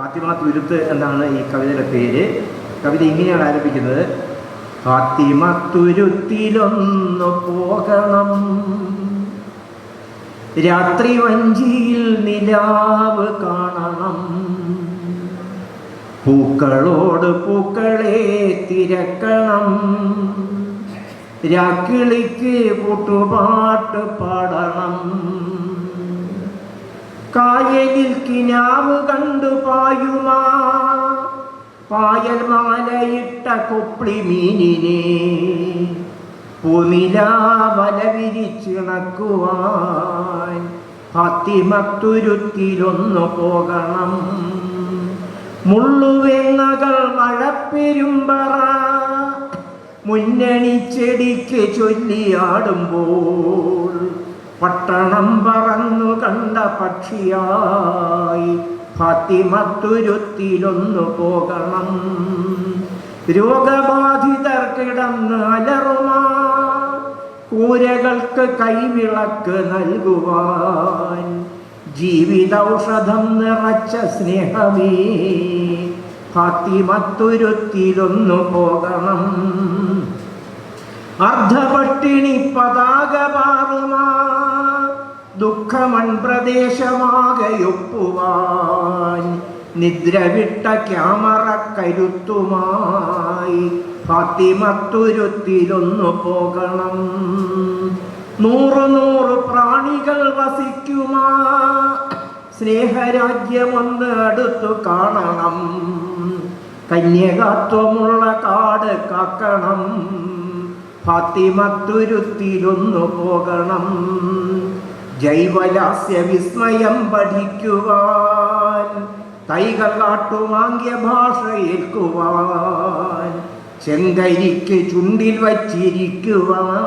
ഫാത്തിമ തുരുത്ത് എന്നാണ് ഈ കവിതയുടെ പേര്. കവിത ഇങ്ങനെയാണ് ആരംഭിക്കുന്നത്. ഫാത്തിമ തുരുത്തിലൊന്നു പോകണം. രാത്രി വഞ്ചിയിൽ നിലാവ് കാണണം. പൂക്കളോട് പൂക്കളെ തിരക്കണം. രാക്കിളിക്ക് കൂട്ടുപാട്ട് പാടണം. കായലിൽ കിനാവ് കണ്ടു പായുമാ. പായൽ മാലയിട്ട കൊപ്പിളി മീനിനെ പൂനില വല വിരിച്ചിണക്കുവാൻ പത്തിമത്തുരുത്തിലൊന്നു പോകണം. മുള്ളുവേങ്ങകൾ മഴപ്പെരുമ്പറ. മുന്നണി ചെടിക്ക് ചൊല്ലിയാടുമ്പോൾ പട്ടണം പറന്നു കണ്ട പക്ഷിയായി ഫാത്തിമത്തുരുത്തിലൊന്നു പോകണം. രോഗബാധിതർ കിടന്ന് അലറുമാ. കൂരകൾക്ക് കൈവിളക്ക് നൽകുവാൻ. ജീവിതൌഷധം നിറച്ച സ്നേഹമേ. ഫാത്തിമത്തുരുത്തിലൊന്നു പോകണം. അർദ്ധപട്ടിണി പതാക പാറുമാ. ദുഃഖമൺ പ്രദേശമാകയൊപ്പുവാൻ നിദ്രവിട്ട ക്യാമറ കരുത്തുമായി ഫാത്തിമത്തുരുത്തിലൊന്നു പോകണം. നൂറ് നൂറ് പ്രാണികൾ വസിക്കുമാ. സ്നേഹരാജ്യമൊന്ന് അടുത്തു കാണണം. കന്യകാത്വമുള്ള കാട് കാക്കണം. ഫാത്തിമത്തുരുത്തിലൊന്നു പോകണം. ജൈവലാസ്യ വിസ്മയം പഠിക്കുവാൻ കൈകൾ കാട്ടുവാങ്ക്യ ഭാഷ ഏൽക്കുവാൻ ചെങ്കരിക്ക് ചുണ്ടിൽ വച്ചിരിക്കുവാൻ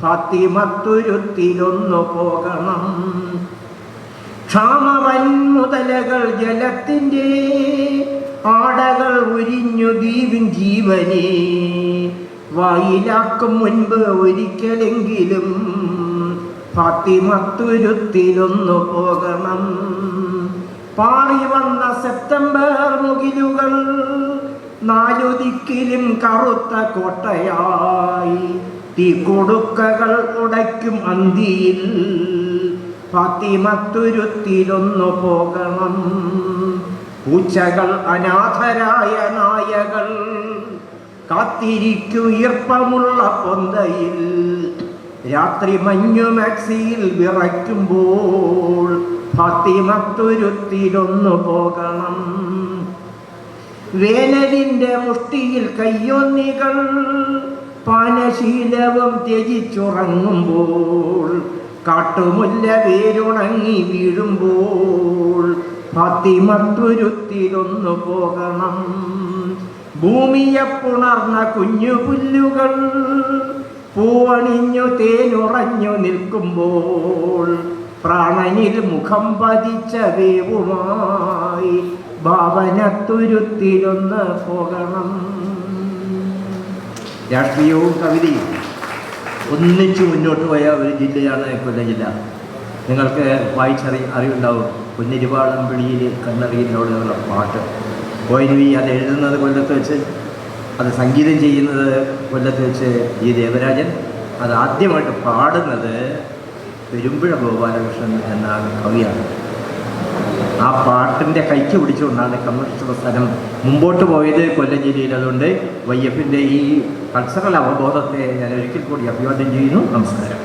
ഫാത്തിമത്തുരുത്തിലൊന്നു പോകണം. ക്ഷാമവൻ മുതലകൾ ജലത്തിന്റെ ആടകൾ ഉരിഞ്ഞു ദീപിൻ ജീവനെ വായിലാക്കും മുൻപ് ഒരിക്കലെങ്കിലും ഫാത്തിമത്തുരുത്തിലൊന്നു പോകണം. പാറി വന്ന സെപ്റ്റംബർ മുകിലുകൾ നാലു ദിക്കിലും കറുത്ത കോട്ടയായി. തീ കൊടുക്കകൾ ഉടയ്ക്കും അന്തിയിൽ ഫാത്തിമത്തുരുത്തിലൊന്നു പോകണം. പൂച്ചകൾ അനാഥരായ നായകൾ കാത്തിരിക്കുയർപ്പമുള്ള പൊന്തയിൽ രാത്രി മഞ്ഞു മാക്സിയിൽ വിറയ്ക്കുമ്പോൾ ഫാത്തിമത്തുരുത്തിലൊന്നു പോകണം. വേനലിന്റെ മുഷ്ടിയിൽ കയ്യൊന്നികൾ പാനശീലവും ത്യജിച്ചുറങ്ങുമ്പോൾ കാട്ടുമുല്ല വേരുണങ്ങി വീഴുമ്പോൾ ഫാത്തിമത്തുരുത്തിലൊന്നു പോകണം. ഭൂമിയെ പുണർന്ന കുഞ്ഞു പുല്ലുകൾ പൂവണിഞ്ഞു തേനുറഞ്ഞു നിൽക്കുമ്പോൾ പ്രാണനിൽ മുഖം പതിച്ച വേവുമായി ഭാവനത്തുരുത്തിലൊന്ന് പോകണം. രാഷ്ട്രീയവും കവിതയും ഒന്നിച്ചു മുന്നോട്ട് പോയ ഒരു ജില്ലയാണ് കൊല്ലം ജില്ല. നിങ്ങൾക്ക് വായിച്ചറി അറിവുണ്ടാവും. കുഞ്ഞിരിപാടം പിടിയിൽ കണ്ണറിയിലോടുള്ള പാട്ട്. വി അത് എഴുതുന്നത് കൊല്ലത്ത് വെച്ച് അത് സംഗീതം ചെയ്യുന്നത് കൊല്ലത്ത് വെച്ച് ജി ദേവരാജൻ അത് ആദ്യമായിട്ട് പാടുന്നത് പെരുമ്പുഴ ഗോപാലകൃഷ്ണൻ എന്ന കവിയാണ്. ആ പാട്ടിന്റെ കൈക്ക് പിടിച്ചുകൊണ്ടാണ് കമ്മ്യൂണിസ്റ്റ് പ്രസ്ഥാനം മുമ്പോട്ട് പോയത് കൊല്ലം ജില്ലയിൽ. അതുകൊണ്ട് വൈ എഫിന്റെ ഈ കൾച്ചറൽ അവബോധത്തെ ഞാൻ ഒരിക്കൽ കൂടി അഭിവാദ്യം ചെയ്യുന്നു. നമസ്കാരം.